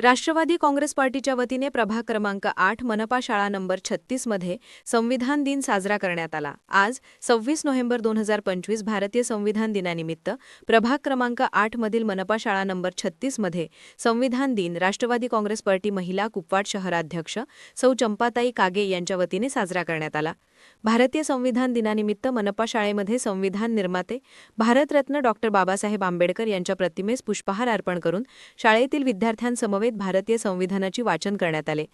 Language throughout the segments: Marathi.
राष्ट्रवादी काँग्रेस पार्टीच्या वतीने प्रभाग क्रमांक आठ मनपा शाळा नंबर छत्तीसमध्ये संविधान दिन साजरा करण्यात आला. आज सव्वीस नोव्हेंबर दोन हजार पंचवीस भारतीय संविधान दिनानिमित्त प्रभाग क्रमांक आठमधील मनपा शाळा नंबर छत्तीसमध्ये संविधान दिन राष्ट्रवादी काँग्रेस पार्टी महिला कुपवाड शहराध्यक्ष सौ चंपाताई कागे यांच्या वतीने साजरा करण्यात आला. भारतीय संविधान दिनानिमित्त मनपा शाळेमध्ये संविधान निर्माते भारतरत्न डॉक्टर बाबासाहेब आंबेडकर यांच्या प्रतिमेस पुष्पहार अर्पण करून शाळेतील विद्यार्थ्यांसमवेत भारतीय संविधानाची वाचन करण्यात आले.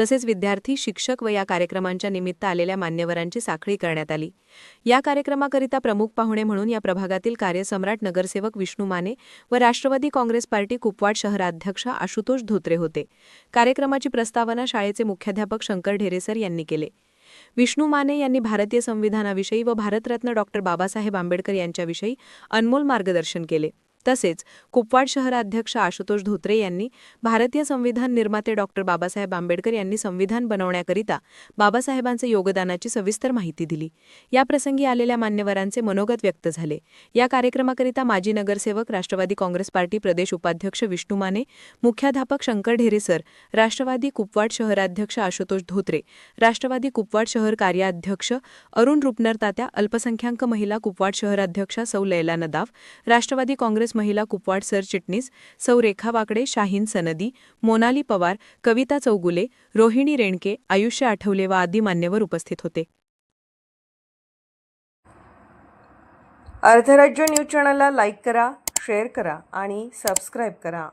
तसेच विद्यार्थी शिक्षक व या कार्यक्रमांच्या निमित्त आलेल्या मान्यवरांची साखळी करण्यात आली. या कार्यक्रमाकरिता प्रमुख पाहुणे म्हणून या प्रभागातील कार्यसम्राट नगरसेवक विष्णू माने व राष्ट्रवादी काँग्रेस पार्टी कुपवाड शहराध्यक्ष आशुतोष धोत्रे होते. कार्यक्रमाची प्रस्तावना शाळेचे मुख्याध्यापक शंकर ढेरेसर यांनी केले. विष्णू माने यांनी भारतीय संविधानाविषयी व भारतरत्न डॉक्टर बाबासाहेब आंबेडकर यांच्याविषयी अनमोल मार्गदर्शन केले. तसेच कुपवाड शहराध्यक्ष आशुतोष धोत्रे यांनी भारतीय संविधान निर्माते डॉक्टर बाबासाहेब आंबेडकर यांनी संविधान बनवण्याकरिता बाबासाहेबांचे योगदानाची सविस्तर माहिती दिली. याप्रसंगी आलेल्या मान्यवरांचे मनोगत व्यक्त झाले. या कार्यक्रमाकरिता माजी नगरसेवक राष्ट्रवादी काँग्रेस पार्टी प्रदेश उपाध्यक्ष विष्णू माने मुख्याध्यापक शंकर ढेरेसर राष्ट्रवादी कुपवाड शहराध्यक्ष आशुतोष धोत्रे राष्ट्रवादी कुपवाड शहर कार्याध्यक्ष अरुण रुपनर तात्या अल्पसंख्याक महिला कुपवाड शहराध्यक्षा सौ लैला नदाफ राष्ट्रवादी काँग्रेस महिला कुपवाड सरचिटणीस सौ रेखा वाकडे शाहीन सनदी मोनाली पवार कविता चौगुले रोहिणी रेणके आयुष्य आठवले व आदी मान्यवर उपस्थित होते. अर्धराज्य न्यूज चॅनलला लाईक करा शेअर करा आणि सबस्क्राईब करा.